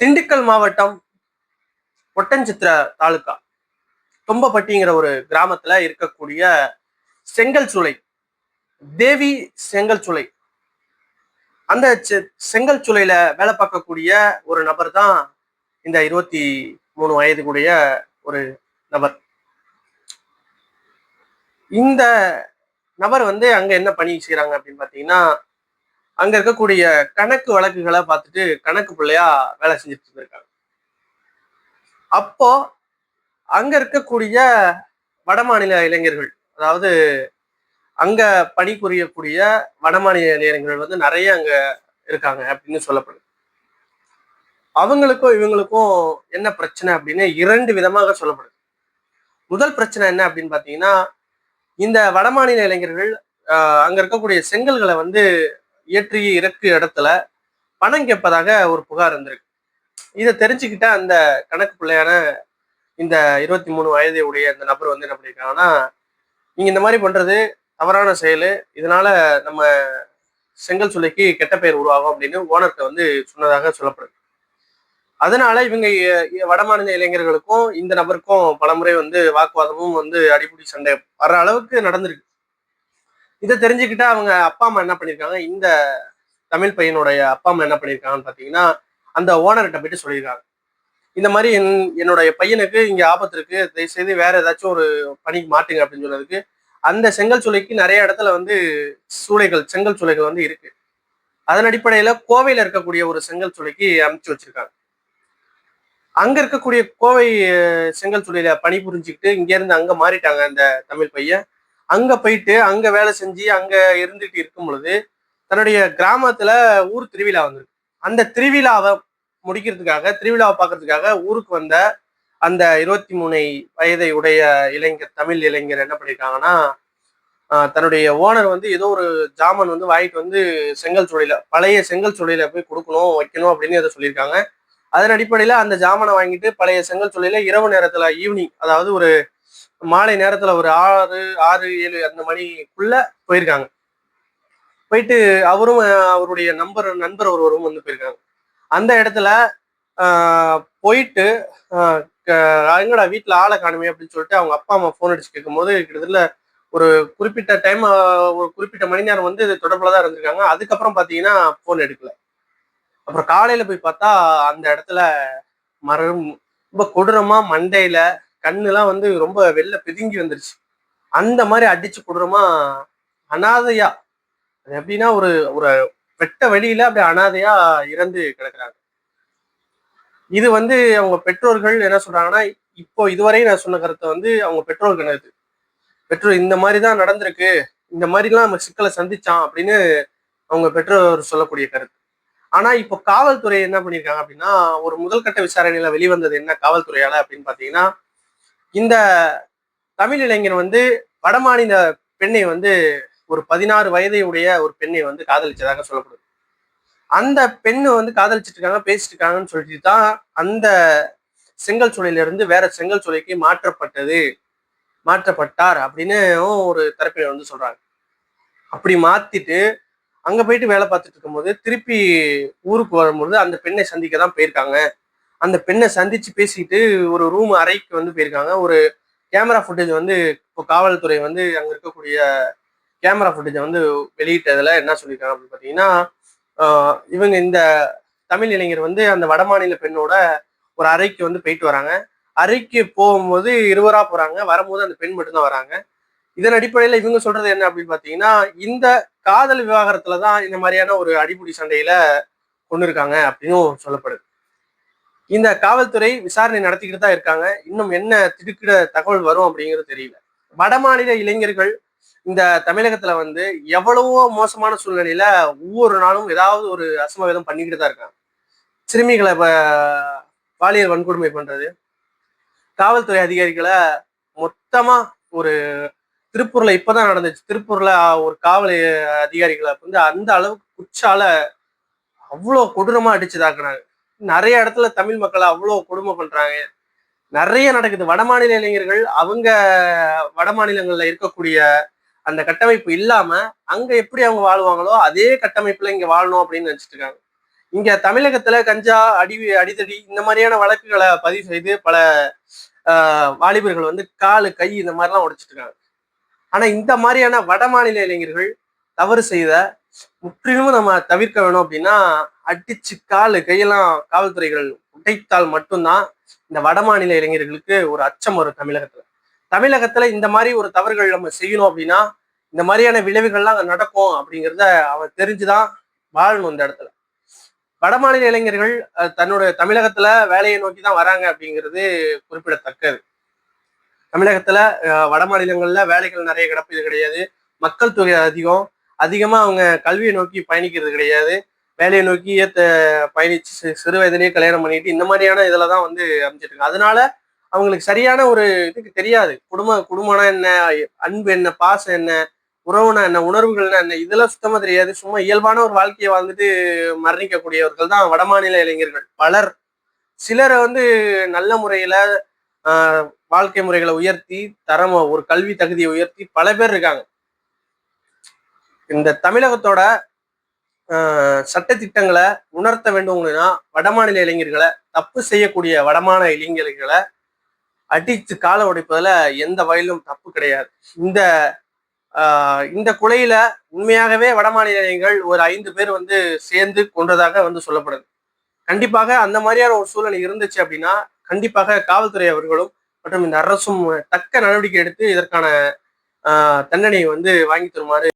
திண்டுக்கல் மாவட்டம் ஒட்டஞ்சித்திர தாலுக்கா தொம்பப்பட்டிங்கிற ஒரு கிராமத்துல இருக்கக்கூடிய செங்கல் சுளை தேவி செங்கல் சுளை. அந்த செ- செங்கல் சூளையில வேலை பார்க்கக்கூடிய ஒரு நபர் தான் இந்த இருபத்தி மூணு வயதுக்குடைய ஒரு நபர். இந்த நபர் வந்து அங்க என்ன பணி செய்றாங்க அப்படின்னு பாத்தீங்கன்னா அங்க இருக்கக்கூடிய கணக்கு வழக்குகளை பார்த்துட்டு கணக்கு பிள்ளையா வேலை செஞ்சுட்டு இருந்திருக்காங்க. அப்போ அங்க இருக்கக்கூடிய வடமாநில இளைஞர்கள் அதாவது அங்க பணிபுரியக்கூடிய வடமாநில இளைஞர்கள் வந்து நிறைய அங்க இருக்காங்க அப்படின்னு சொல்லப்படுது அவங்களுக்கும் இவங்களுக்கும் என்ன பிரச்சனை அப்படின்னு இரண்டு விதமாக சொல்லப்படுது முதல் பிரச்சனை என்ன அப்படின்னு பாத்தீங்கன்னா இந்த வடமாநில இளைஞர்கள் அங்க இருக்கக்கூடிய செங்கல்களை வந்து இயற்றிய இறக்கு இடத்துல பணம் கேட்பதாக ஒரு புகார் இருந்திருக்கு இதை தெரிஞ்சுக்கிட்ட அந்த கணக்கு பிள்ளையான இந்த இருபத்தி மூணு வயதை உடைய அந்த நபர் வந்து என்ன பண்ணியிருக்காங்கன்னா நீங்கள் இந்த மாதிரி பண்ணுறது தவறான செயல் இதனால நம்ம செங்கல் சுலைக்கு கெட்ட பெயர் உருவாகும் அப்படின்னு ஓனர்கிட்ட வந்து சொன்னதாக சொல்லப்படுது. அதனால இவங்க வடமாநில இளைஞர்களுக்கும் இந்த நபருக்கும் பலமுறை வந்து வாக்குவாதமும் வந்து அடிப்படை சண்டை வர்ற அளவுக்கு நடந்திருக்கு. இதை தெரிஞ்சுக்கிட்டா அவங்க அப்பா அம்மா என்ன பண்ணியிருக்காங்க? இந்த தமிழ் பையனுடைய அப்பா அம்மா என்ன பண்ணியிருக்காங்கன்னு பார்த்தீங்கன்னா அந்த ஓனர்கிட்ட போயிட்டு சொல்லியிருக்காங்க. இந்த மாதிரி என் என்னுடைய பையனுக்கு இங்கே ஆபத்து இருக்கு. தயவு செய்து வேற ஏதாச்சும் ஒரு பணிக்கு மாட்டுங்க அப்படின்னு சொன்னதுக்கு அந்த செங்கல் சூளைக்கு நிறைய இடத்துல வந்து சூளைகள் செங்கல் சூளைகள் வந்து இருக்கு. அதன் அடிப்படையில கோவையில் இருக்கக்கூடிய ஒரு செங்கல் சூளைக்கு அமைச்சு வச்சிருக்காங்க. அங்க இருக்கக்கூடிய கோவை செங்கல் சூளையில பணி புரிஞ்சுக்கிட்டு இங்க இருந்து அங்க மாறிட்டாங்க அந்த தமிழ் பையன். அங்க போயிட்டு அங்க வேலை செஞ்சு அங்க இருந்துட்டு இருக்கும் பொழுது தன்னுடைய கிராமத்துல ஊர் திருவிழா வந்திருக்கு. அந்த திருவிழாவை முடிக்கிறதுக்காக திருவிழாவை பார்க்கறதுக்காக ஊருக்கு வந்த அந்த இருபத்தி மூணு வயதை உடைய இளைஞர் தமிழ் இளைஞர் என்ன பண்ணியிருக்காங்கன்னா தன்னுடைய ஓனர் வந்து ஏதோ ஒரு ஜாமன் வந்து வாங்கிட்டு வந்து செங்கல் சூளையில பழைய செங்கல் சூளையில போய் கொடுக்கணும் வைக்கணும் அப்படின்னு அதை சொல்லியிருக்காங்க. அதன் அடிப்படையில அந்த ஜாமனை வாங்கிட்டு பழைய செங்கல் சூளையில இரவு நேரத்துல ஈவினிங் அதாவது ஒரு மாலை நேரத்துல ஒரு ஆறு ஆறு ஏழு அந்த மணிக்குள்ள போயிருக்காங்க. போயிட்டு அவரும் அவருடைய நம்பர் நண்பர் ஒருவரும் வந்து போயிருக்காங்க. அந்த இடத்துல போயிட்டு க- எங்கடா வீட்டுல ஆளை காணுமே அப்படின்னு சொல்லிட்டு அவங்க அப்பா அம்மா ஃபோன் அடிச்சு கேட்கும்போது கிட்டத்தட்ட ஒரு குறிப்பிட்ட டைம் ஒரு குறிப்பிட்ட மணி நேரம் வந்து இது தான் இருந்திருக்காங்க. அதுக்கப்புறம் பாத்தீங்கன்னா ஃபோன் எடுக்கல. அப்புறம் காலையில போய் பார்த்தா அந்த இடத்துல மரம் ரொம்ப கொடூரமா மண்டையில கண்ணுலாம் வந்து ரொம்ப வெளில பிதுங்கி வந்துருச்சு. அந்த மாதிரி அடிச்சு கொடூரமா அனாதையா அது எப்படின்னா ஒரு ஒரு வெட்ட வழியில அப்படியே அனாதையா இறந்து கிடக்குறாங்க. இது வந்து அவங்க பெற்றோர்கள் என்ன சொல்றாங்கன்னா இப்போ இதுவரை நான் சொன்ன கருத்தை வந்து அவங்க பெற்றோர் கணக்கு பெற்றோர் இந்த மாதிரி தான் நடந்திருக்கு இந்த மாதிரிலாம் நம்ம சிக்கலை சந்திச்சான் அப்படின்னு அவங்க பெற்றோர் சொல்லக்கூடிய கருத்து. ஆனா இப்போ காவல்துறை என்ன பண்ணியிருக்காங்க அப்படின்னா ஒரு முதல்கட்ட விசாரணையில வெளிவந்தது என்ன காவல்துறையால அப்படின்னு பாத்தீங்கன்னா இந்த தமிழ் இளைஞன் வந்து வடமாநில பெண்ணை வந்து ஒரு பதினாறு வயதையுடைய ஒரு பெண்ணை வந்து காதலிச்சதாக சொல்லப்படுது. அந்த பெண்ணு வந்து காதலிச்சிட்டு இருக்காங்க பேசிட்டு இருக்காங்கன்னு சொல்லிட்டு தான் அந்த செங்கல் சூளையில வேற செங்கல் சூளைக்கு மாற்றப்பட்டது. மாற்றப்பட்டார் அப்படின்னு ஒரு தரப்பினர் வந்து சொல்றாங்க. அப்படி மாத்திட்டு அங்க போயிட்டு வேலை பார்த்துட்டு இருக்கும்போது திருப்பி ஊருக்கு வரும்போது அந்த பெண்ணை சந்திக்க தான் போயிருக்காங்க. அந்த பெண்ணை சந்திச்சு பேசிட்டு ஒரு ரூம் அறைக்கு வந்து போயிருக்காங்க. ஒரு கேமரா ஃபுட்டேஜ் வந்து இப்போ காவல்துறை வந்து அங்க இருக்கக்கூடிய கேமரா ஃபுட்டேஜை வந்து வெளியிட்டதுல என்ன சொல்லியிருக்காங்க அப்படின்னு பார்த்தீங்கன்னா இவங்க இந்த தமிழ் இளைஞர் வந்து அந்த வடமாநில பெண்ணோட ஒரு அறைக்கு வந்து போயிட்டு வராங்க. அறைக்கு போகும்போது இருவரா போறாங்க. வரும்போது அந்த பெண் மட்டும்தான் வராங்க. இதன் அடிப்படையில இவங்க சொல்றது என்ன அப்படின்னு பாத்தீங்கன்னா இந்த காதல் விவாகரத்துல தான் இந்த மாதிரியான ஒரு அடிப்படை சண்டையில கொண்டு இருக்காங்க அப்படின்னும் சொல்லப்படுது. இந்த காவல்துறை விசாரணை நடத்திக்கிட்டு தான் இருக்காங்க. இன்னும் என்ன திடுக்கிட தகவல் வரும் அப்படிங்கிறது தெரியல. வடமாநில இளைஞர்கள் இந்த தமிழகத்துல வந்து எவ்வளவோ மோசமான சூழ்நிலையில ஒவ்வொரு நாளும் ஏதாவது ஒரு அசம்பாவிதம் பண்ணிக்கிட்டு தான் இருக்காங்க. சிறுமிகளை பாலியல் வன்கொடுமை பண்றது காவல்துறை அதிகாரிகளை மொத்தமா ஒரு திருப்பூர்ல இப்பதான் நடந்துச்சு. திருப்பூர்ல ஒரு காவல் அதிகாரிகளை வந்து அந்த அளவுக்கு குச்சால அவ்வளோ கொடூரமா அடிச்சதாக்குனாங்க நிறைய இடத்துல தமிழ் மக்களை அவ்வளோ கொடுமை பண்றாங்க. நிறைய நடக்குது. வடமாநில இளைஞர்கள் அவங்க வட மாநிலங்கள்ல இருக்கக்கூடிய அந்த கட்டமைப்பு இல்லாம அங்க எப்படி அவங்க வாழ்வாங்களோ அதே கட்டமைப்புல இங்க வாழணும் அப்படின்னு நினைச்சிட்டு இருக்காங்க. இங்க தமிழகத்துல கஞ்சா அடி அடிதடி இந்த மாதிரியான வழக்குகளை பதிவு செய்து பல வாலிபர்கள் வந்து காலு கை இந்த மாதிரிலாம் உடைச்சிட்டு இருக்காங்க. ஆனா இந்த மாதிரியான வட மாநில இளைஞர்கள் தவறு செய்த முற்றிலும் நம்ம தவிர்க்க வேணும் அப்படின்னா அடிச்சு காலு கையெல்லாம் காவல்துறைகள் உடைத்தால் மட்டும்தான் இந்த வடமாநில இளைஞர்களுக்கு ஒரு அச்சம் வரும் தமிழகத்துல. தமிழகத்துல இந்த மாதிரி ஒரு தவறுகள் நம்ம செய்யணும் அப்படின்னா இந்த மாதிரியான விளைவுகள்லாம் அங்க நடக்கும் அப்படிங்கிறத அவன் தெரிஞ்சுதான் வாழணும் இந்த இடத்துல. வடமாநில இளைஞர்கள் அஹ், தமிழகத்துல வேலையை நோக்கி தான் வராங்க அப்படிங்கிறது குறிப்பிடத்தக்கது. தமிழகத்துல அஹ், வட மாநிலங்கள்ல வேலைகள் நிறைய கிடப்பது கிடையாது. மக்கள் தொகை அதிகம். அதிகமாக அவங்க கல்வியை நோக்கி பயணிக்கிறது கிடையாது. வேலையை நோக்கி ஏத்த பயணிச்சு சிறு வயதிலேயே கல்யாணம் பண்ணிட்டு இந்த மாதிரியான இதில் தான் வந்து அமைச்சிருக்காங்க அதனால அவங்களுக்கு சரியான ஒரு இதுக்கு தெரியாது. குடும்ப குடும்பம்னா என்ன அன்பு என்ன பாசம் என்ன உறவுனா என்ன உணர்வுகள்னா என்ன இதெல்லாம் சுத்தமாக தெரியாது. சும்மா இயல்பான ஒரு வாழ்க்கையை வாழ்ந்துட்டு மரணிக்கக்கூடியவர்கள் தான் வடமாநில இளைஞர்கள். பலர் சிலரை வந்து நல்ல முறையில் வாழ்க்கை முறைகளை உயர்த்தி தரமாக ஒரு கல்வி தகுதியை உயர்த்தி பல பேர் இருக்காங்க. இந்த தமிழகத்தோட ஆஹ், சட்டத்திட்டங்களை உணர்த்த வேண்டும்னா வடமாநில இளைஞர்களை தப்பு செய்யக்கூடிய வடமான இளைஞர்களை அடித்து கால உடைப்பதில் எந்த வயலும் தப்பு கிடையாது. இந்த ஆஹ், இந்த குலையில உண்மையாகவே வடமாநில இளைஞர்கள் ஒரு ஐந்து பேர் வந்து சேர்ந்து கொன்றதாக வந்து சொல்லப்படுது. கண்டிப்பாக அந்த மாதிரியான ஒரு சூழ்நிலை இருந்துச்சு அப்படின்னா கண்டிப்பாக காவல்துறை அவர்களும் மற்றும் இந்த அரசும் தக்க நடவடிக்கை எடுத்து இதற்கான ஆஹ், தண்டனையை வந்து வாங்கி தருமாறு